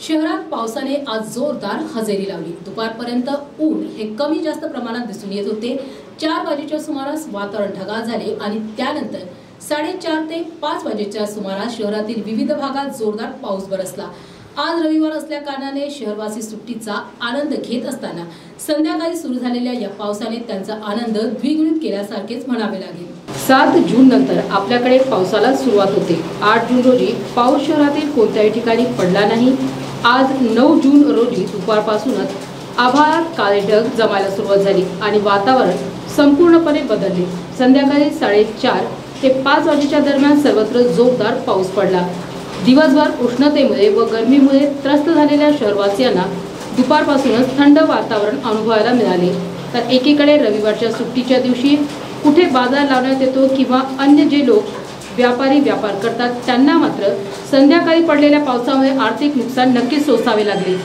शहरात पावसाने आज जोरदार हजेरी लावली. दुपारपर्यंत ऊन हे कमी जास्त प्रमाणात दिसून येत होते. चार वाजेच्या सुमारास वातावरण ढगाळ झाले आणि त्यानंतर साडेचार ते पाच वाजेच्या सुमारास शहरातील विविध भागात जोरदार पाऊस बरसला. आज रविवार असल्या कारणाने शहरवासी सुट्टीचा आनंद घेत असताना संध्याकाळी सुरू झालेल्या या पावसाने त्यांचा आनंद द्विगुणित केल्यासारखेच म्हणावे लागेल. सात जून नंतर आपल्याकडे पावसाला सुरुवात होते. आठ जून रोजी पाऊस शहरातील कोणत्याही ठिकाणी पडला नाही. आज नऊ जून रोजी दुपारपासूनच आभाळात काळे ढग जमायला सुरुवात झाली आणि वातावरण संपूर्णपणे बदलले. संध्याकाळी साडेचार ते पाच वाजेच्या दरम्यान सर्वत्र जोरदार पाऊस पडला. दिवसभर उष्णतेमुळे व गरमीमुळे त्रस्त झालेल्या शहरवासियांना दुपारपासूनच थंड वातावरण अनुभवायला मिळाले. तर एकीकडे रविवारच्या सुट्टीच्या दिवशी कुठे बाजार लावण्यात येतो किंवा अन्य जे लोक व्यापारी व्यापार करतात त्यांना मात्र संध्याकाळी पडलेल्या पावसामुळे आर्थिक नुकसान नक्कीच सोसावे लागले.